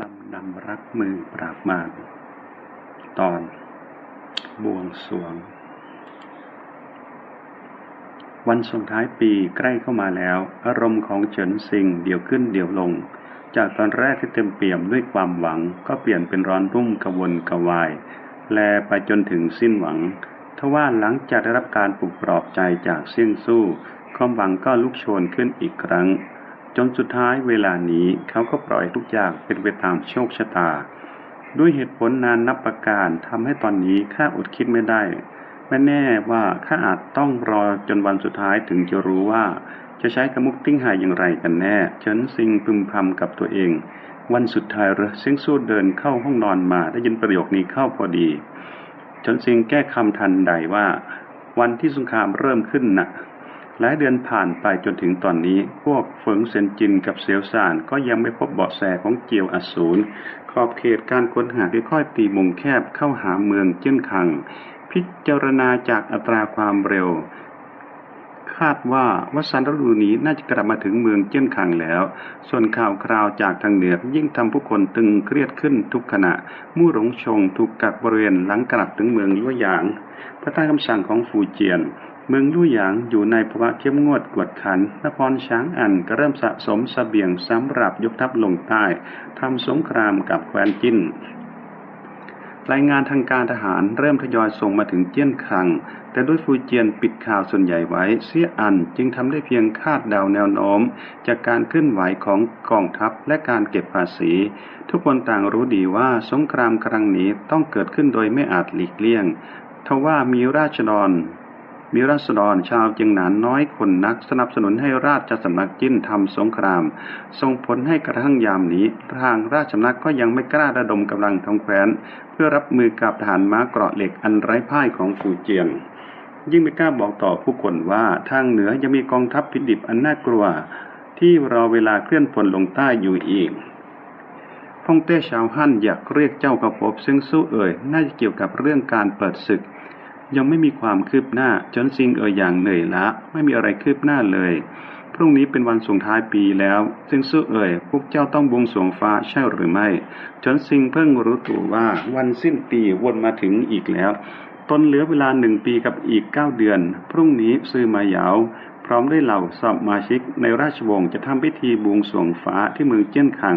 ลำนำรักมือปราบมารตอนบวงสรวง วันส่งท้ายปีใกล้เข้ามาแล้ว อารมณ์ของเฉินซิงเดี๋ยวขึ้นเดี๋ยวลง จากตอนแรกที่เต็มเปี่ยมด้วยความหวัง ก็เปลี่ยนเป็นร้อนรุ่มกระวนกระวาย แลไปจนถึงสิ้นหวังทว่าหลังจากได้รับการปลุกปลอบใจจากเสี่ยงสู้ความหวังก็ลุกโชนขึ้นอีกครั้ง จนสุดท้ายเวลานี้เขาก็ปล่อยทุกอย่างเป็นไปตามโชคชะตา ด้วยเหตุผลนานนับประการทำให้ตอนนี้ข้าอดคิดไม่ได้ไม่แน่ว่าข้าอาจต้องรอจนวันสุดท้ายถึงจะรู้ว่า จะใช้กระมุกติ้งหายอย่างไรกันแน่เฉินซิงพึมพำกับตัวเอง วันสุดท้ายเรอเซิงสู้เดินเข้าห้องนอนมาได้ยินประโยคนี้เข้าพอดีเฉินซิงแก้คำทันใดว่า วันที่สงครามเริ่มขึ้นนะ่ะ หลายเดือนผ่านไปจนถึงตอนนี้ พวกเฟิงเซนจินกับเซียวซานก็ยังไม่พบเบาะแสของเจียวอสูร ขอบเขตการค้นหาค่อยๆตีมุมแคบเข้าหาเมืองเจิ้นคัง พิจารณาจากอัตราความเร็ว คาดว่าวัสันฤดูนี้น่าจะกลับมาถึงเมืองเจิ้นคังแล้ว ส่วนข่าวคราวจากทางเหนือยิ่งทำผู้คนตึงเครียดขึ้นทุกขณะ มู่หลงชงถูกกักบริเวณหลังกลับถึงเมืองลั่วหยางภายใต้คำสั่งของฟูเจียน เมืองลู่หยางอยู่ในภาวะเข้มงวดกวดขัน นครช้างอันก็เริ่มสะสมสเสบียงสำหรับยกทัพลงใต้ทำสงครามกับแคว้นจิ้นรายงานทางการทหารเริ่มทยอยส่งมาถึงเจี้ยนคัง แต่ด้วยฟูเจียนปิดข่าวส่วนใหญ่ไว้ เสียอันจึงทำได้เพียงคาดเดาแนวโน้ม จากการเคลื่อนไหวของกองทัพและการเก็บภาษี ทุกคนต่างรู้ดีว่าสงครามครั้งนี้ต้องเกิดขึ้นโดยไม่อาจหลีกเลี่ยง ทว่ามีราชดร มีราษฎรชาวเจียงหนานน้อยคนนัก สนับสนุนให้ราชสำนักจิ้นทำสงคราม ส่งผลให้กระทั่งยามนี้ ทางราชสำนักก็ยังไม่กล้าระดมกำลังทางแคว้น เพื่อรับมือกับทหารม้าเกราะเหล็กอันไร้พ่ายของฟูเจียน ยิ่งไม่กล้าบอกต่อผู้คนว่าทางเหนือยังมีกองทัพพิดิบอันน่ากลัว ที่รอเวลาเคลื่อนพลลงใต้อยู่อีกฮ่องเต้ชาวฮั่นอยากเรียกเจ้ากระพบซึ่งสู้เอ่ยน่าจะเกี่ยวกับเรื่องการเปิดศึก ยังไม่มีความคืบหน้าจนซิงเอ่ยอย่างเหนื่อยละไม่มีอะไรคืบหน้าเลย พรุ่งนี้เป็นวันส่งท้ายปีแล้ว ซึ่งสู้เอ่ยพวกเจ้าต้องบวงสรวงฟ้าใช่หรือไม่จนซิงเพิ่งรู้ตัวว่าวันสิ้นปีวนมาถึงอีกแล้วตนเหลือเวลาหนึ่งปีกับอีกเก้าเดือน พรุ่งนี้ซื้อมายาว พร้อมด้วยเหล่าสมาชิกในราชวงศ์จะทำพิธีบวงสรวงฟ้าที่เมืองเจี้ยนคัง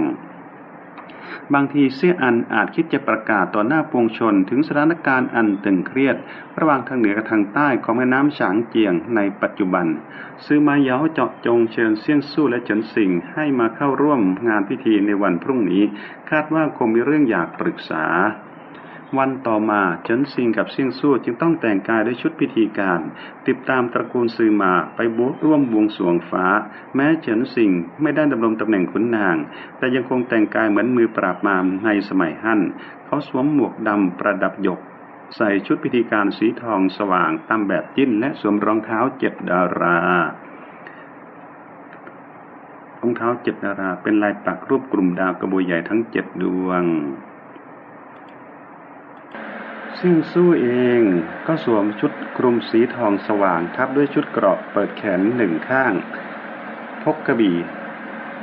บางทีเสี้ยอันอาจคิดจะประกาศต่อหน้าปวงชน ถึงสถานการณ์อันตึงเครียด ระหว่างทางเหนือกับทางใต้ของแม่น้ำฉางเจียงในปัจจุบัน ซื้อมาเย้าเจาะจงเชิญเสี่ยงสู้และเฉินสิงให้มาเข้าร่วมงานพิธีในวันพรุ่งนี้ คาดว่าคงมีเรื่องอยากปรึกษา วันต่อมาเฉินซิงกับเซียงสู้จึงต้องแต่งกายด้วยชุดพิธีการ ติดตามตระกูลซือมาไปบวร่วมบวงสรวงฟ้า แม้เฉินซิงไม่ได้ดำรงตำแหน่งขุนนาง แต่ยังคงแต่งกายเหมือนมือปราบมารในสมัยฮั่น เขาสวมหมวกดำประดับหยก ใส่ชุดพิธีการสีทองสว่างตามแบบจิ้นและสวมรองเท้าเจ็ดดารารองเท้าเจ็ดดาราเป็นลายปักรูปกลุ่มดาวกระบวยใหญ่ทั้งเจ็ดดวง ซึ่งสู้เองก็สวมชุดกลุมสีทองสว่างทับด้วยชุดเกราะเปิดแขนหนึ่งข้าง พกกระบี่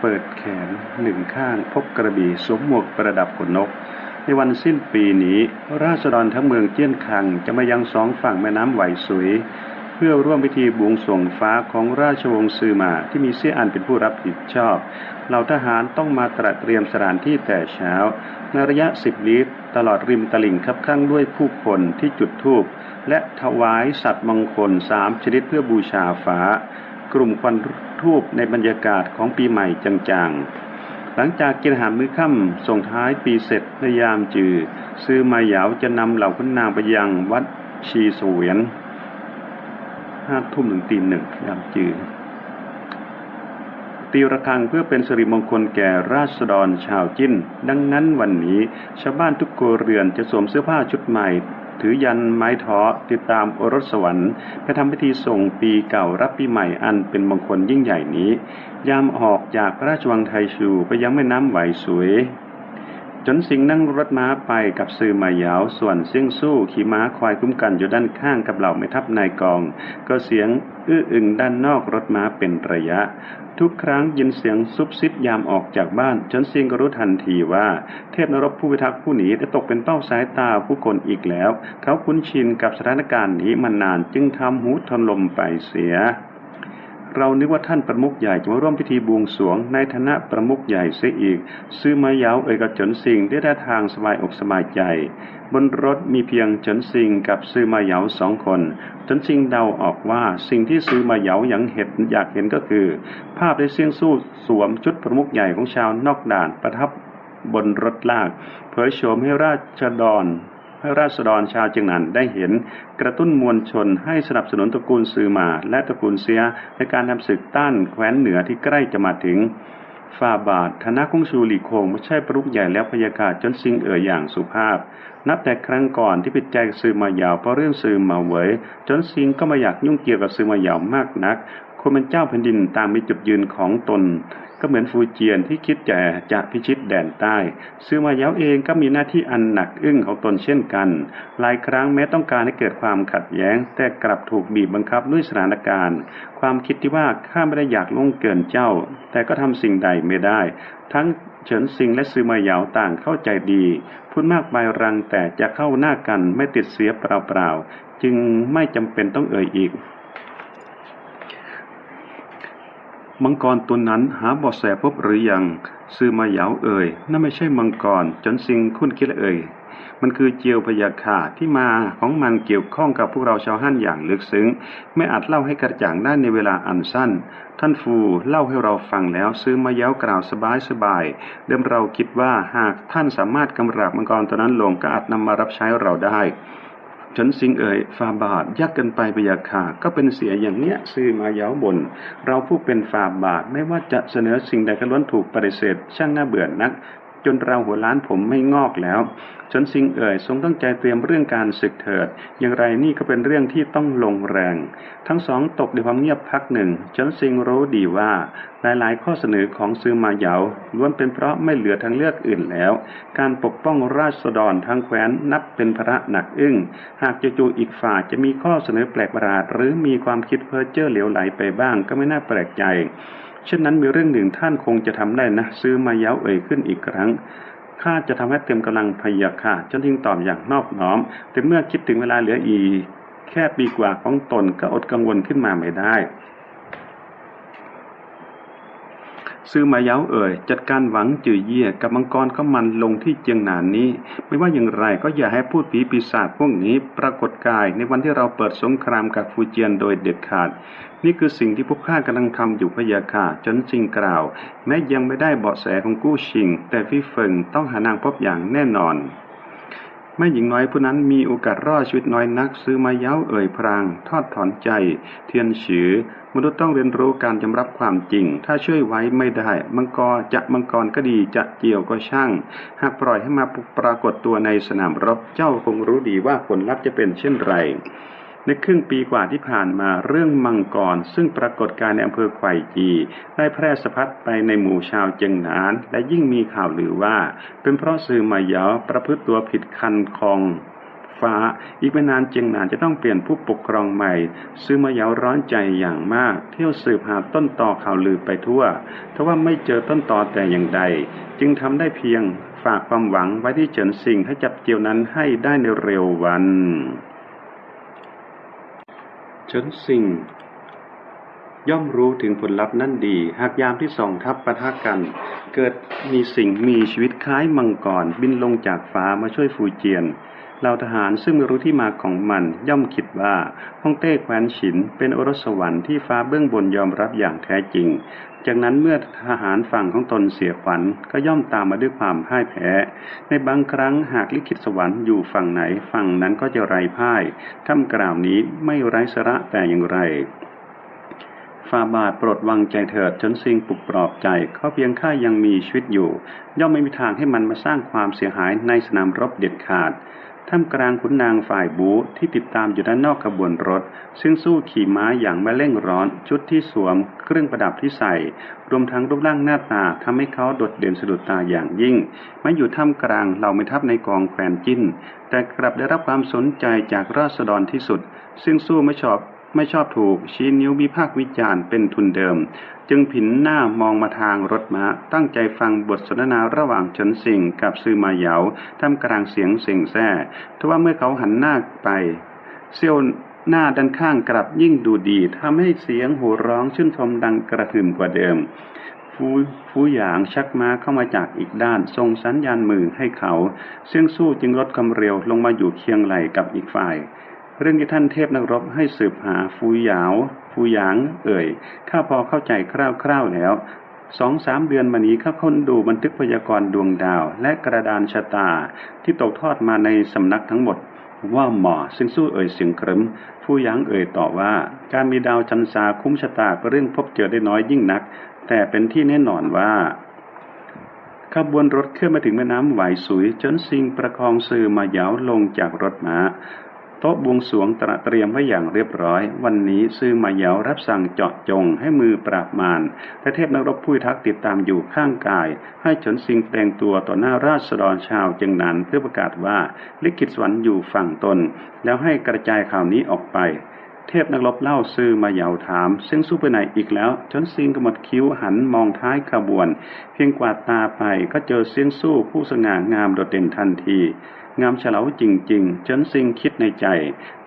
เปิดแขนหนึ่งข้าง พกกระบี่สวมหมวกประดับขนนก ในวันสิ้นปีนี้ ราษฎรทั้งเมืองเจี้ยนคังจะมายังสองฝั่งแม่น้ำไหวสุย พื่อร่วมพิธีบวงสรวงฟ้าของราชวงศ์ซือมาที่มีเสี่ยอันเป็นผู้รับผิดชอบเหล่าทหารต้องมาตระเตรียมสถานที่แต่เช้าในระยะสิบลี้ตลอดริมตลิ่งคับข้างด้วยผู้คนที่จุดธูปและถวายสัตว์มงคลสามชนิดเพื่อบูชาฟ้า กลุ่มควันทูบในบรรยากาศของปีใหม่จางๆ หลังจากกินอาหารมื้อค่ำส่งท้ายปีเสร็จในยามจือ ซื้อมาหยาวจะนำเหล่าขุนนางไปยังวัดชีสเวียน ห้าทุ่มถึงตีหนึ่งยามจือตีระฆังเพื่อเป็นสิริมงคลแก่ราษฎรชาวจิ้น ดังนั้นวันนี้ชาวบ้านทุกโกเรือนจะสวมเสื้อผ้าชุดใหม่ ถือยันไม้ท้อติดตามโอรสสวรรค์ไปทำพิธีส่งปีเก่ารับปีใหม่อันเป็นมงคลยิ่งใหญ่นี้ ยามออกจากพระราชวังไทชูไปยังแม่น้ำไหวสวย จนสิงนั่งรถม้าไปกับซือมายาว ส่วนเซี่ยงสู้ขี่ม้าคอยคุ้มกันอยู่ด้านข้างกับเหล่าไม่ทัพนายกอง ก็เสียงอื้ออึงด้านนอกรถม้าเป็นระยะ ทุกครั้งยินเสียงซุบซิบยามออกจากบ้านจนซิงก็รู้ทันทีว่า เทพนรบผู้พิทักษ์ผู้หนีได้ตกเป็นเป้าสายตาผู้คนอีกแล้ว เขาคุ้นชินกับสถานการณ์นี้มานานจึงทำหูทนลมไปเสีย เรานึกว่าท่านประมุขใหญ่จะมาร่วมพิธีบวงสรวง ในฐานะประมุขใหญ่เสียอีก ซื้อมายาวเอ่ยกับจนสิงได้ได้ทางสบายอกสบายใจ บนรถมีเพียงจนสิงกับซื้อมายาวสองคนจนสิงเดาออกว่าสิ่งที่ซื้อมายาวยังเห็นอยากเห็นก็คือ ภาพได้เสี่ยงสู้สวมชุดประมุขใหญ่ของชาวนอกด่านประทับบนรถลาก เผยโฉมให้ราชดร ให้ราษฎรชาวเจียงหนันได้เห็น กระตุ้นมวลชนให้สนับสนุนตระกูลซือมา และตระกูลเซียในการทำศึกต้านแคว้นเหนือที่ใกล้จะมาถึงฝ่าบาทธนคุ้งชูหลีโคงไม่ใช่ปรุกใหญ่แล้วพยากาศจนซิงเอ๋ยอย่างสุภาพ นับแต่ครั้งก่อนที่ปิดใจซื้อมายาวเพราะเรื่องซื้อมาเหวยจนซิงก็ไม่อยากยุ่งเกี่ยวกับซื้อมายาวมากนักคนเป็นเจ้าแผ่นดินตามมีจุดยืนของตน ก็เหมือนฟูเจียนที่คิดจะจะพิชิตแดนใต้ ซื้อมาเย้าเองก็มีหน้าที่อันหนักอึ้งของตนเช่นกัน หลายครั้งแม้ต้องการให้เกิดความขัดแย้ง แต่กลับถูกบีบบังคับด้วยสถานการณ์ ความคิดที่ว่าข้าไม่ได้อยากล่วงเกินเจ้า แต่ก็ทำสิ่งใดไม่ได้ ทั้ง เฉินซิงและซือมาเหยาต่างเข้าใจดี พูดมากไปรังแต่จะเข้าหน้ากันไม่ติดเสียเปล่าๆ จึงไม่จำเป็นต้องเอ่ยอีก มังกรตัวนั้นหาบอแสพบหรือยังซือมาเหยาเอ่ยนั่นไม่ใช่มังกรเฉินซิงคุ้นคิดและเอ่ย มันคือเจียวพยาคาที่มาของมันเกี่ยวข้องกับพวกเราชาวฮั่นอย่างลึกซึ้ง ไม่อาจเล่าให้กระจ่างได้ในเวลาอันสั้น ท่านฟูเล่าให้เราฟังแล้วซื้อมาเย้ากล่าวสบายสบายๆเดิมเราคิดว่าหากท่านสามารถกำราบมังกรตัวนั้นลงก็อาจนำมารับใช้เราได้จนสิงเอ่ยฟาบาทยักกันไปพยาคาก็เป็นเสียอย่างเนี้ยซื้อมาเย้าบน เราผู้เป็นฟาบาทไม่ว่าจะเสนอสิ่งใดก็ล้วนถูกปฏิเสธ ช่างน่าเบื่อนัก จนเราหัวล้านผมไม่งอกแล้วจนสิงเอ่ยทรงตั้งใจเตรียมเรื่องการศึกเถิด อย่างไรนี่ก็เป็นเรื่องที่ต้องลงแรง ทั้งสองตกในความเงียบพักหนึ่งจนสิงรู้ดีว่า หลายๆ ข้อเสนอของซือมาเหยาล้วนเป็นเพราะไม่เหลือทางเลือกอื่นแล้ว การปกป้องราษฎรทางแคว้นนับเป็นภาระหนักอึ้ง หากจู่ๆอีกฝ่ายจะมีข้อเสนอแปลกประหลาด หรือมีความคิดเพ้อเจ้อเหลวไหลไปบ้างก็ไม่น่าแปลกใจ เช่นนั้นมีเรื่องหนึ่งท่านคงจะทำได้นะ ซื้อมาเย้าเอ่ยขึ้นอีกครั้งข้าจะทำให้เต็มกำลังพยาค่ะจนทิ้งตอบอย่างนอบน้อม แต่เมื่อคิดถึงเวลาเหลืออีก แค่ปีกว่าของตนก็อดกังวลขึ้นมาไม่ได้ ซื้อมาเย้าเอ่ยจัดการหวังจือเยี่ยกับมังกรก็มันลงที่เจียงหนานนี้ ไม่ว่าอย่างไรก็อย่าให้พูดผีปีศาจพวกนี้ปรากฏกายในวันที่เราเปิดสงครามกับฟูเจียนโดยเด็ดขาด นี่คือสิ่งที่พวกข้ากำลังทำอยู่พยาค่ะจนจริงกล่าว แม้ยังไม่ได้เบาะแสของกู้ชิง แต่ฟี่เฟิงต้องหานางพบอย่างแน่นอน แม่หญิงน้อยผู้นั้นมีโอกาสรอดชีวิตน้อยนัก ซื้อมาเย้าเอ่ยพราง ทอดถอนใจ เทียนฉือมนุษย์ต้องเรียนรู้การยอมรับความจริง ถ้าช่วยไว้ไม่ได้ มังกรจะมังกรก็ดีจะเจียวก็ช่าง หากปล่อยให้มาปรากฏตัวในสนามรบเจ้าคงรู้ดีว่าผลลัพธ์จะเป็นเช่นไร ในครึ่งปีกว่าที่ผ่านมาเรื่องมังกร ซึ่งปรากฏการณ์ในอำเภอไข่จี ได้แพร่สะพัดไปในหมู่ชาวเจียงหนาน และยิ่งมีข่าวลือว่า เป็นเพราะซื่อมาเหยาประพฤติตัวผิดคันคองฟ้า อีกไม่นานเจียงหนานจะต้องเปลี่ยนผู้ปกครองใหม่ ซื้อมาเหยาร้อนใจอย่างมาก เที่ยวสืบหาต้นต่อข่าวลือไปทั่วทว่าไม่เจอต้นตอแต่อย่างใด จึงทำได้เพียงฝากความหวังไว้ที่เฉินซิงให้จับเจียวนั้นให้ได้ในเร็ววัน เฉินซิงย่อมรู้ถึงผลลัพธ์นั่นดี หากยามที่สองทัพปะทะกัน เกิดมีสิ่งมีชีวิตคล้ายมังกรบินลงจากฟ้ามาช่วยฟูเจียนเหล่าทหารซึ่งไม่รู้ที่มาของมันย่อมคิดว่าฮ่องเต้แคว้นฉิน เป็นโอรสสวรรค์ที่ฟ้าเบื้องบนยอมรับอย่างแท้จริง จากนั้นเมื่อทหารฝั่งของตนเสียขวัญก็ย่อมตามมาด้วยความพ่ายแพ้ ในบางครั้งหากลิขิตสวรรค์อยู่ฝั่งไหนฝั่งนั้นก็จะไร้พ่ายคำกล่าวนี้ไม่ไร้สาระแต่อย่างไรฟาบาทโปรดวางใจเถิดจนซิงปลุกปลอบใจเขาเพียงข้ายังมีชีวิตอยู่ ย่อมไม่มีทางให้มันมาสร้างความเสียหายในสนามรบเด็ดขาด ท่ามกลางขุนนางฝ่ายบูที่ติดตามอยู่ด้านนอกขบวนรถ ซึ่งสู้ขี่ม้าอย่างไม่เร่งร้อน ชุดที่สวม เครื่องประดับที่ใส่ รวมทั้งรูปร่างหน้าตาทำให้เขาโดดเด่นสะดุดตาอย่างยิ่ง ไม่อยู่ท่ามกลางเหล่าไม่ทัพในกองแควนจิ้น แต่กลับได้รับความสนใจจากราษฎรที่สุด ซึ่งสู้ไม่ชอบ ไม่ชอบถูกชี้นิ้ววิพากษ์วิจารณ์เป็นทุนเดิม จึงผินหน้ามองมาทางรถม้าตั้งใจฟังบทสนทนาระหว่างเฉินสิงกับซือมาเหยาท่ามกลางเสียงเสียงแซ่ทว่าเมื่อเขาหันหน้าไปเซี่ยวหน้าด้านข้างกลับยิ่งดูดีทำให้เสียงโห่ร้องชื่นชมดังกระหึ่มกว่าเดิมฟูฟูหยางชักม้าเข้ามาจากอีกด้านส่งสัญญาณมือให้เขา เสี่ยงสู้จึงลดความเร็วลงมาอยู่เคียงไหลกับอีกฝ่าย เรื่องที่ท่านเทพนักรบให้สืบหาฟูหยาวฟูหยาง เอ่ยข้าพอเข้าใจคร่าวๆแล้วสองสามเดือนมานี้ข้าค้นดูบันทึกพยากรณ์ดวงดาว และกระดานชะตา ที่ตกทอดมาในสำนักทั้งหมด ว่าหมอซึ่งสู้เอ่ยเสียงครึมฟูหยางเอ่ยต่อว่า การมีดาวจันทราคุ้มชะตาเป็เรื่องพบเจอได้น้อยยิ่งนัก แต่เป็นที่แน่นอนว่าขบวนรถเคลื่อนมาถึงแม่น้ำไหวสุยจนซิงประคองซือมาเหยาวลงจากรถม้า โต๊ะบวงสวงตระเตรียมไว้อย่างเรียบร้อย วันนี้ซื้อมาเยารับสั่งเจาะจงให้มือปราบมารและเทพนักรบผู้ทักติดตามอยู่ข้างกาย ให้ฉนสิงแปลงตัวต่อหน้าราษฎรชาวจึงนั้นเพื่อประกาศว่าลิขิตสวรรค์อยู่ฝั่งตน แล้วให้กระจายข่าวนี้ออกไป เทพนักรบเล่าซื้อมาเหยาถาม ซึ่งสู้ไปไหนอีกแล้วจนซิงกระมดคิ้วหันมองท้ายขบวน เพียงกวาดตาไปก็เจอเสียงสู้ผู้สง่างามโดดเด่นทันทีงามเฉลาจริงๆจนซิงคิดในใจ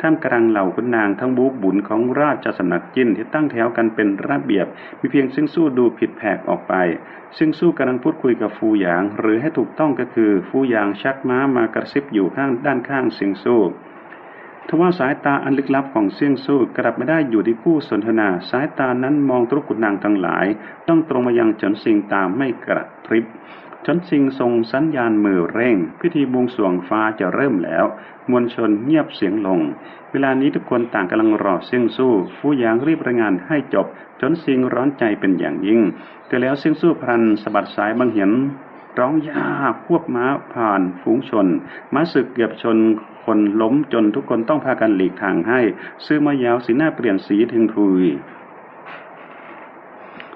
ท่ามกลางเหล่าคุณนางทั้งบูบุญของราชสำนักจิ้นที่ตั้งแถวกันเป็นระเบียบ มีเพียงซึ่งสู้ดูผิดแผกออกไป ซึ่งสู้กำลังพูดคุยกับฟูหยาง หรือให้ถูกต้องก็คือฟูหยางชักม้ามากระซิบอยู่ข้างด้านข้างเสียงสู้ ทว่าสายตาอันลึกลับของเสี่ยงสู้กลับไม่ได้อยู่ที่คู่สนทนา สายตานั้นมองทุกขุนนางทั้งหลาย ต้องตรงมายังเฉินซิงตามไม่กระพริบชนสิงทรงสัญญาณมือเร่ง พิธีบวงสรวงฟ้าจะเริ่มแล้ว มวลชนเงียบเสียงลง เวลานี้ทุกคนต่างกำลังรอเสี่ยงสู้ ฟูหยางรีบรายงานให้จบจนสิงร้อนใจเป็นอย่างยิ่ง แต่แล้วเสี่ยงสู้พรันสะบัดสายบังเห็นร้องยาควบม้าผ่านฝูงชนม้าศึกเกือบชน คนล้มจนทุกคนต้องพากันหลีกทางให้ซื้อมายาวสีหน้าเปลี่ยนสีถึงทุย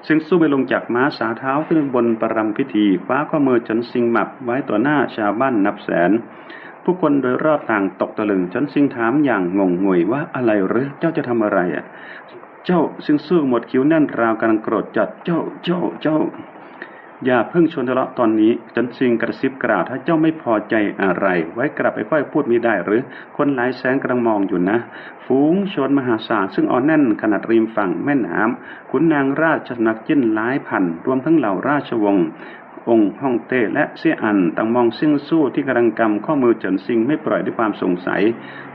ซึ่งสู้ไปลงจากม้าสาเท้าขึ้นบนประรำพิธีคว้าข้อมือจนสิงหมับไว้ต่อหน้าชาวบ้านนับแสน ผู้คนโดยรอบต่างตกตะลึงจนสิงถามอย่างงงงวยว่าอะไรหรือเจ้าจะทำอะไรอะ เจ้าซึ่งสู้หมดคิ้วแน่นราวกำลังโกรธจัดเจ้าเจ้าเจ้า อย่าเพิ่งชนทะเลาะตอนนี้จนซิงกระซิบกล่าวถ้าเจ้าไม่พอใจอะไร ไว้กลับไปค่อยพูดมีได้หรือ คนหลายแสนกำลังมองอยู่นะ ฝูงชนมหาศาลซึ่งอ่อนแน่นขนาดริมฝั่งแม่น้ำขุนนางราชนักจิ้นหลายพัน รวมทั้งเหล่าราชวงศ์องค์ฮ่องเต้และเสี่ยอันต่างมองซิ่งสู้ที่กำลังกำข้อมือจนซิงไม่ปล่อยด้วยความสงสัย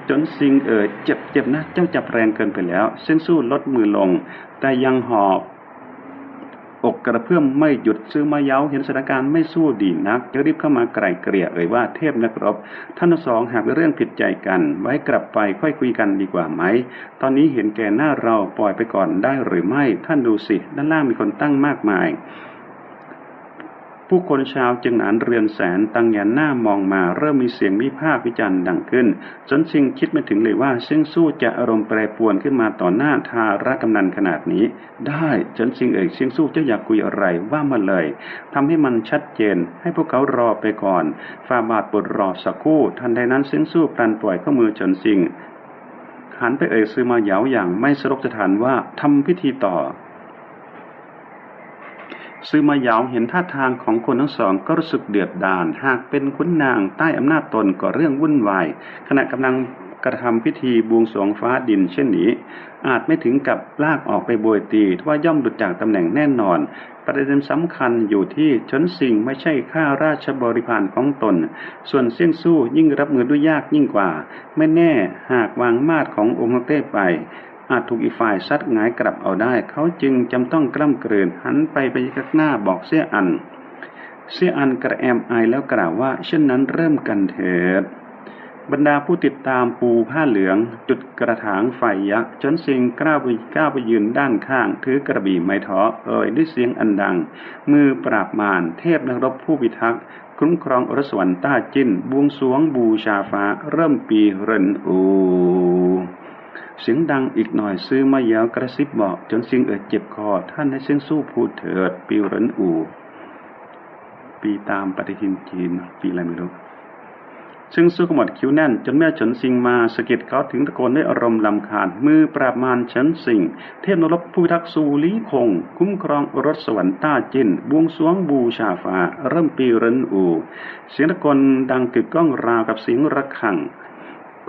จนซิงเอ่ยเจ็บเจ็บนะ เจ้าจับแรงเกินไปแล้วซิ่งสู้ลดมือลง แต่ยังหอบ อกกระเพื่อมไม่หยุดซื้อมาเย้าเห็นสถานการณ์ไม่สู้ดีนักจะรีบเข้ามาไกลเกลี่ยเอ่ยว่าเทพนักรบ ท่านสองหากเรื่องผิดใจกัน ไว้กลับไปค่อยคุยกันดีกว่าไหม ตอนนี้เห็นแก่หน้าเราปล่อยไปก่อนได้หรือไม่ท่านดูสิ ด้านล่างมีคนตั้งมากมาย ผู้คนชาวจึงหนานเรือนแสนตั้งยันหน้ามองมาเริ่มมีเสียงวิพากษ์วิจารณ์ดังขึ้น จนชิงคิดไม่ถึงเลยว่าเซิงสู้จะอารมณ์แปรปรวนขึ้นมาต่อหน้าทาระกำนันขนาดนี้ ได้จนชิงเอ่ยเซิงสู้จะอยากคุยอะไรว่ามาเลยทำให้มันชัดเจน ให้พวกเขารอไปก่อนฟาบาทปวดรอสักครู่ ทันใดนั้นเซิงสู้ปลันปล่อยข้อมือจนชิงหันไปเอ่ยซื้อมาเหยาอย่างไม่สรกสถานว่าทำพิธีต่อ ซื้อมาเหยาเห็นท่าทางของคนทั้งสองก็รู้สึกเดือดดาลหากเป็นขุนนางใต้อำนาจตนก็เรื่องวุ่นวายขณะกำลังกระทำพิธีบวงสรวงฟ้าดินเช่นนี้ อาจไม่ถึงกับลากออกไปบวยตีทว่าย่อมหลุดจากตำแหน่งแน่นอน ประเด็นสำคัญอยู่ที่ชนสิ่งไม่ใช่ข้าราชบริพารของตน ส่วนเสี่ยงสู้ยิ่งรับมือด้วยยากยิ่งกว่า ไม่แน่หากวางมาดขององค์เต้ไป อาจถูกอีกฝ่ายซัดหงายกลับเอาได้ เขาจึงจำต้องกล้ำเกลื่นหันไปไปยักหน้าบอกเสียอัน เสียอันกระแอมไอแล้วกล่าวว่า เช่นนั้นเริ่มกันเถิดบรรดาผู้ติดตามปูผ้าเหลือง จุดกระถางไฟยักษ์จนสิงกล้าวไปก้าวไปยืนด้านข้าง ถือกระบี่ไม้ท้อเอ่ยด้วยเสียงอันดัง มือปราบมารเทพนักรบผู้พิทักษ์คุ้มครองอรสวรรค์ต้าจิ้นบวงสรวงบูชาฟ้า เริ่มปีเรนอู เสียงดังอีกหน่อยซื้อมายาวกระซิบบอกจนสิงเอิดเจ็บคอ ท่านให้เสียงสู้พูดเถิด ปีเรินอู่ ปีตามปฏิทินจีนปีอะไรไม่รู้ซึ่งสู้ขมวดคิ้วแน่น จนแม่ฉินซิงมาสะกิดเขาถึงตะโกนด้วยอารมณ์ลำคาญ มือปราบมารฉินซิง เทพนรบผู้พิทักษ์สูลีคง คุ้มครองรถสวรรค์ต้าจินบวงสรวงบูชาฟ้า เริ่มปีเรินอู เสียงตะโกนดังกึกก้องราวกับเสียงระฆัง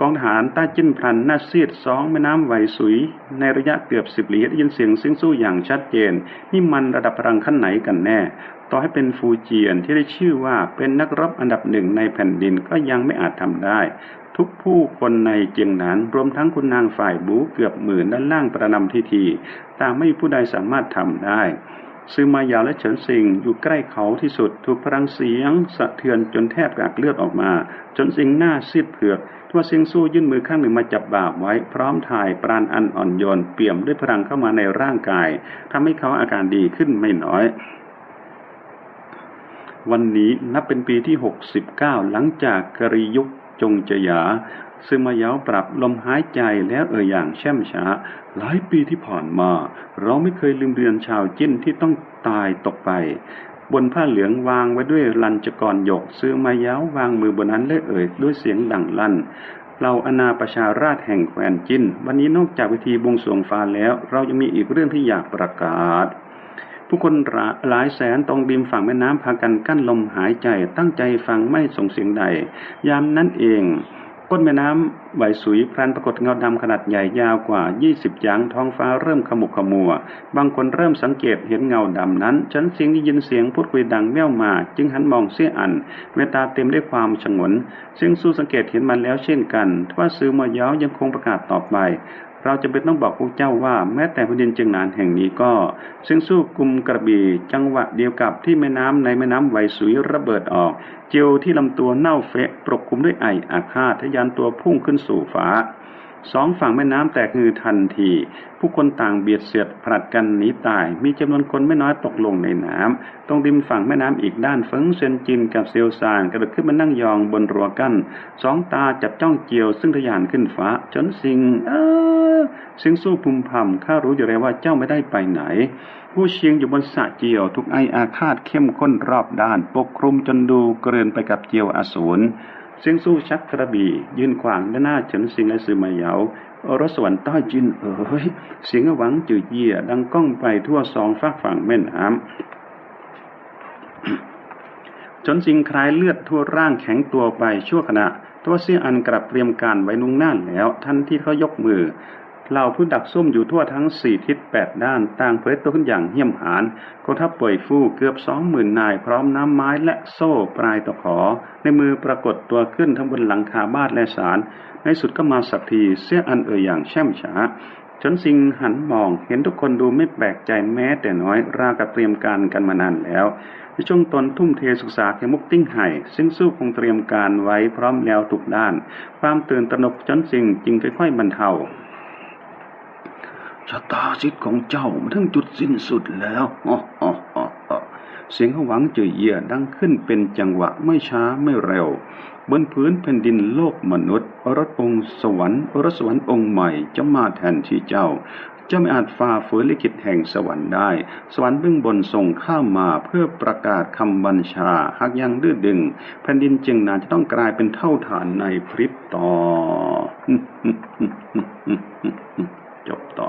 กองทหารต้าจิ้นพลันหน้าซีดสองแม่น้ำไหวสุย ในระยะเกือบสิบลี้ได้ยินเสียงซิ้งสู้อย่างชัดเจน นี่มันระดับพลังขั้นไหนกันแน่ ต่อให้เป็นฟูเจียนที่ได้ชื่อว่าเป็นนักรบอันดับหนึ่งในแผ่นดินก็ยังไม่อาจทำได้ ทุกผู้คนในเจียงหนานรวมทั้งคุณนางฝ่ายบูเกือบหมื่นด้านล่างประนำทีทีต่างไม่มีผู้ใดสามารถทำได้ ซือมายาและเฉินซิงอยู่ใกล้เขาที่สุด ถูกพลังเสียง สะเทือนจนแทบกากเลือดออกมาจนซิงหน้าซีดเผือกทั่วเซิงสู้ยื่นมือข้างหนึ่งมาจับบาปไว้ พร้อมถ่ายปราณอันอ่อนโยนเปี่ยมด้วยพลังเข้ามาในร่างกายทำให้เขาอาการดีขึ้นไม่น้อยวันนี้นับเป็นปีที่ 69 หลังจากกริยุคจงจยา ซึมายาวปรับลมหายใจแล้วเอ่ยอย่างแช่มช้า หลายปีที่ผ่านมา เราไม่เคยลืมเรือนชาวจิ้นที่ต้องตายตกไป บนผ้าเหลืองวางไว้ด้วยลัญจกรหยกซื้อมายาววางมือบนนั้นและเอ่ยด้วยเสียงดังลั่นเราอนาประชาราชแห่งแคว้นจิ้นวันนี้นอกจากวิธีบวงสรวงฟ้าแล้ว เรายังมีอีกเรื่องที่อยากประกาศ ผู้คนหลายแสนตรงริมฝั่งแม่น้ำพากันกั้นลมหายใจตั้งใจฟังไม่ส่งเสียงใด ยามนั้นเอง ก้นแม่น้ำไหวสุยพลันปรากฏเงาดำขนาดใหญ่ยาวกว่า 20ยางท้องฟ้าเริ่มขมุกขมัว บางคนเริ่มสังเกตเห็นเงาดำนั้น ฉันเสียงได้ยินเสียงพูดคุยดังแว่วมา จึงหันมองเสี้ยอันเวตาเต็มด้วยความฉงนซึ่งสู้สังเกตเห็นมันแล้วเช่นกันทว่าซื้อมาย้ายังคงประกาศต่อไป เราจะเป็นต้องบอกพวกเจ้าว่า แม้แต่แผ่นดินเจียงนานแห่งนี้ก็ ซึ่งสู้กลุ่มกระบี่จังหวะเดียวกับที่แม่น้ำในแม่น้ำไหวสุยระเบิดออก เจียวที่ลำตัวเน่าเฟะปกคลุมด้วยไออาฆาตทะยานตัวพุ่งขึ้นสู่ฟ้า สองฝั่งแม่น้ำแตกฮือทันที ผู้คนต่างเบียดเสียดผลัดกันหนีตาย มีจำนวนคนไม่น้อยตกลงในน้ำตรงริมฝั่งแม่น้ำอีกด้านเฟิงเซนจินกับเซียวซานกระโดดขึ้นมานั่งยองบนรั้วกั้นสองตาจับจ้องเจียวซึ่งทะยานขึ้นฟ้าจนสิงเออสิงสู้พุมพำข้ารู้อยู่แล้วว่าเจ้าไม่ได้ไปไหน ผู้เชียงอยู่บนสะเจียว ทุกไออาฆาตเข้มข้นรอบด้าน ปกคลุมจนดูเกลื่อนไปกับเจียวอสูร เสียงสู้ชักกระบี่ ยืนขวางด้านหน้าเฉินสิงและซือมาเหยาอรสวรรค์ใต้าจินเอ๋ยเสียงหวังจืดเยี่ยดังก้องไปทั่วสองฝากฝั่งแม่น้ำจนสิงคลายเลือดทั่วร่างแข็งตัวไปชั่วขณะ ตัวเสียอันกลับเตรียมการไว้นุ่งน่านแล้ว ทันที่เขายกมือ เหล่าผู้ดักซุ่มอยู่ทั่วทั้งสี่ทิศแปดด้านต่างเผยตัวขึ้นอย่างเหี้ยมหานกองทัพป่วยฟู่เกือบสองหมื่นนายพร้อมน้ำไม้และโซ่ปลายตะขอ ในมือปรากฏตัวขึ้นทั้งบนหลังคาบ้านและศาลในสุดก็มาสักทีเสียอันเอ่ยอย่างแช่มช้าจนสิงหันมองเห็นทุกคนดูไม่แปลกใจแม้แต่น้อยราวกับเตรียมการกันมานานแล้วในช่วงตนทุ่มเทศึกษาเขมุกติ้งไห่ซึ่งสู้คงเตรียมการไว้พร้อมแล้วทุกด้าน ความตื่นตระหนกจนสิงจึงค่อยๆบรรเทา ชะตาชิดของเจ้ามาถึงจุดสิ้นสุดแล้วอ้ออ้ออ้อเสียงหวังเจยเยียดังขึ้นเป็นจังหวะไม่ช้าไม่เร็ว บนพื้นแผ่นดินโลกมนุษย์รถองค์สวรรค์รถสวรรค์องค์ใหม่จะมาแทนที่เจ้าจ้าไม่อาจฝ่าฝืนลิขิตแห่งสวรรค์ได้ สวรรค์เบื้องบนส่งข้ามาเพื่อประกาศคำบัญชา หากยังดื้อดึง แผ่นดินเจียงนานจะต้องกลายเป็นเท่าฐานในพริบต่อ จบต่อ